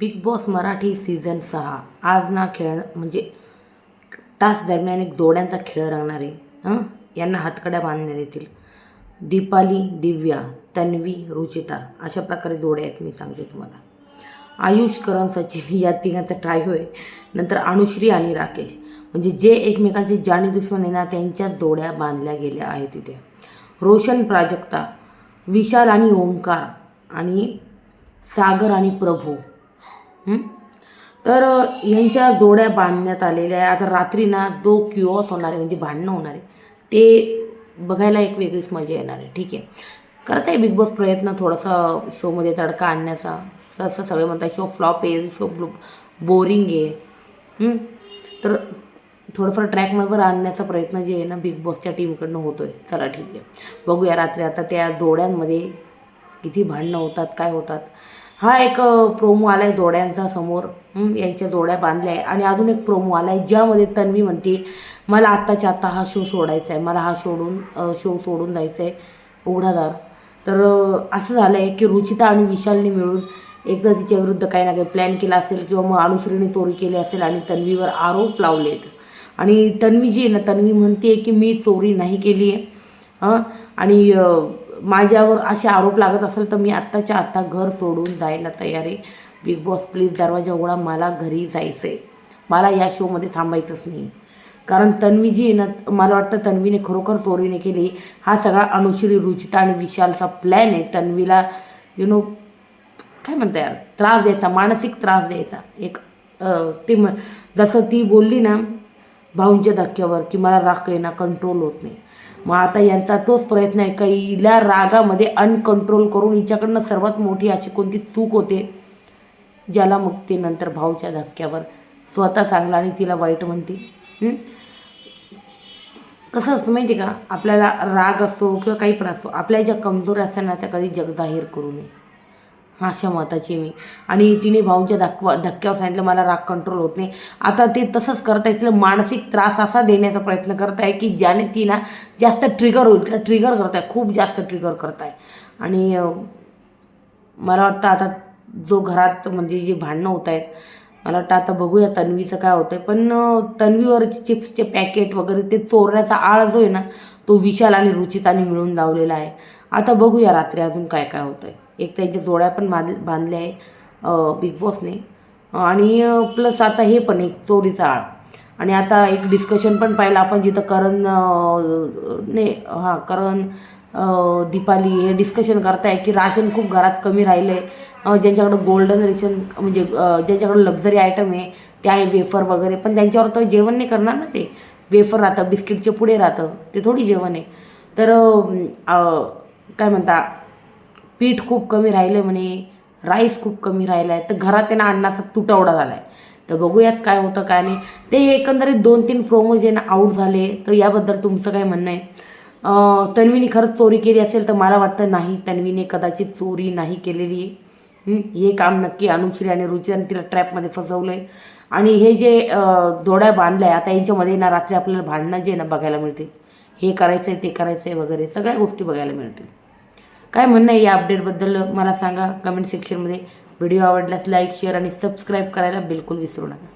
Big boss Marathi season सहा. आज ना खेळ म्हणजे तास दरम्यान एक जोड्यांचा खेळ रंगणार आहे. हं? यांना हातकड्या बांधण्यात येतील. दीपाली दिव्या तन्वी रुचिता अशा प्रकारे जोड्या आहेत मी सांगते तुम्हाला. आयुष करण सचिन या तिघांचा ट्राय होय. नंतर अनुश्री आणि राकेश. म्हणजे जे एकमेकांचे जाणी दुश्मन आहे ना त्यांच्या जोड्या बांधल्या गेल्या आहेत तिथे रोशन प्राजक्ता विशाल आणि ओंकार आणि सागर आणि प्रभू. तर यांच्या जोड्या बांधण्यात आलेल्या आहे आता रात्री ना जो क्युऑस होणार आहे म्हणजे भांडणं होणार आहे ते बघायला एक वेगळीच मजा येणार आहे. ठीक आहे. करत आहे बिग बॉस प्रयत्न थोडासा शोमध्ये तडका आणण्याचा. असं सगळे म्हणतात शो फ्लॉप आहे शो बोरिंग आहे. तर थोडंफार ट्रॅकमध्ये आणण्याचा प्रयत्न जे आहे ना बिग बॉसच्या टीमकडनं होतो आहे चला ठीक आहे. बघूया रात्री आता त्या जोड्यांमध्ये किती भांडणं होतात काय होतात. हा एक प्रोमो आला आहे जोड्यांचा समोर. यांच्या जोड्या बांधल्या आहे. आणि अजून एक प्रोमो आला आहे ज्यामध्ये तन्वी म्हणते मला आत्ताच्या आत्ता हा शो सोडायचा आहे. मला हा सोडून शो सोडून जायचा आहे. उघडादार. तर असं झालं आहे की रुचिता आणि विशालने मिळून एकदा तिच्या विरुद्ध काही ना काही प्लॅन केला असेल किंवा मग अनुश्रीने चोरी केली असेल आणि तन्वीवर आरोप लावलेत. आणि तन्वी जी आहे ना तन्वी म्हणते की मी चोरी नाही केली आहे. हं? आणि माझ्यावर असे आरोप लागत असेल तर मी आत्ताच्या आत्ता घर सोडून जायला तयार आहे. बिग बॉस प्लीज दरवाजा उघडा. मला घरी जायचं आहे मला या शोमध्ये थांबायचंच नाही. कारण तन्वी जी ना मला वाटतं तन्वीने खरोखर चोरीने केली. हा सगळा अनुश्री रुचिता आणि विशालचा प्लॅन आहे. तन्वीला यु नो काय म्हणता यार? त्रास द्यायचा मानसिक त्रास द्यायचा. एक ती म जसं ती बोलली ना भाऊंच्या धक्क्यावर की मला राग येणं कंट्रोल होत नाही. मग आता यांचा तोच प्रयत्न आहे का हिला रागामध्ये अनकंट्रोल करून हिच्याकडनं सर्वात मोठी अशी कोणती चूक होते? ज्याला मग ते नंतर भाऊच्या धक्क्यावर स्वतः चांगला आणि तिला वाईट म्हणते. कसं असतं माहिती आहे का? आपल्याला राग असतो किंवा काही पण असतो आपल्या ज्या कमजोर असताना त्या कधी जगजाहीर करू नये. अशा मताची मी. आणि तिने भाऊंच्या धक्वा धक्क्यावर सांगितलं मला राग कंट्रोल होत नाही. आता ते तसंच करताय तिला मानसिक त्रास असा देण्याचा प्रयत्न करत आहे की ज्याने तिला जास्त ट्रिगर होईल तिला ट्रिगर करताय खूप जास्त ट्रिगर करताय. आणि मला वाटतं आता जो घरात म्हणजे जे भांडणं होत आहेत मला वाटतं आता बघूया तन्वीचं काय होतं आहे पण तन्वीवर तन्वीवरचे चिप्सचे पॅकेट वगैरे ते चोरण्याचा आळ जो आहे ना तो विशाल आणि रुचिताने मिळून लावलेला आहे. आता बघूया रात्री अजून काय काय होतं आहे एक त्यांच्या जोड्या पण बांध बांधल्या आहे बिग बॉसने आणि प्लस आता हे पण एक चोरीचा आळ. आणि आता एक डिस्कशन पण पाहिलं आपण जिथं करण ने हां करण दीपाली हे डिस्कशन करताय की राशन खूप घरात कमी राहिलं म्हणजे, आहे ज्यांच्याकडं गोल्डन रेशन म्हणजे ज्यांच्याकडं लक्झरी आयटम आहे ते आहे वेफर वगैरे. पण त्यांच्यावर तर जेवण नाही करणार ना ते. वेफर राहतं बिस्किटचे पुढे राहतं ते थोडी जेवण आहे. तर काय म्हणता पीठ खूप कमी राहिलं म्हणे राईस खूप कमी राहिला आहे तर घरात त्यांना अन्नाचा तुटवडा झाला आहे तर बघूयात काय होतं काय नाही. ते एकंदरीत दोन तीन प्रोमो जे ना आऊट झाले तर याबद्दल तुमचं काय म्हणणं आहे? तन्वीने खरंच चोरी केली असेल तर मला वाटतं नाही. तन्वीने कदाचित चोरी नाही केलेली. आहे हे काम नक्की अनुश्री आणि रुचिराने तिला ट्रॅपमध्ये फसवलं आहे आणि हे जे जोड्या बांधल्या आहे आता यांच्यामध्ये ना रात्री आपल्याला भांडणं जे ना बघायला मिळतील. हे करायचं आहे ते करायचं आहे वगैरे सगळ्या गोष्टी बघायला मिळतील. काय म्हणणं आहे या अपडेटबद्दल मला सांगा कमेंट सेक्शनमध्ये व्हिडिओ आवडल्यास लाईक शेअर आणि सबस्क्राईब करायला बिलकुल विसरू नका.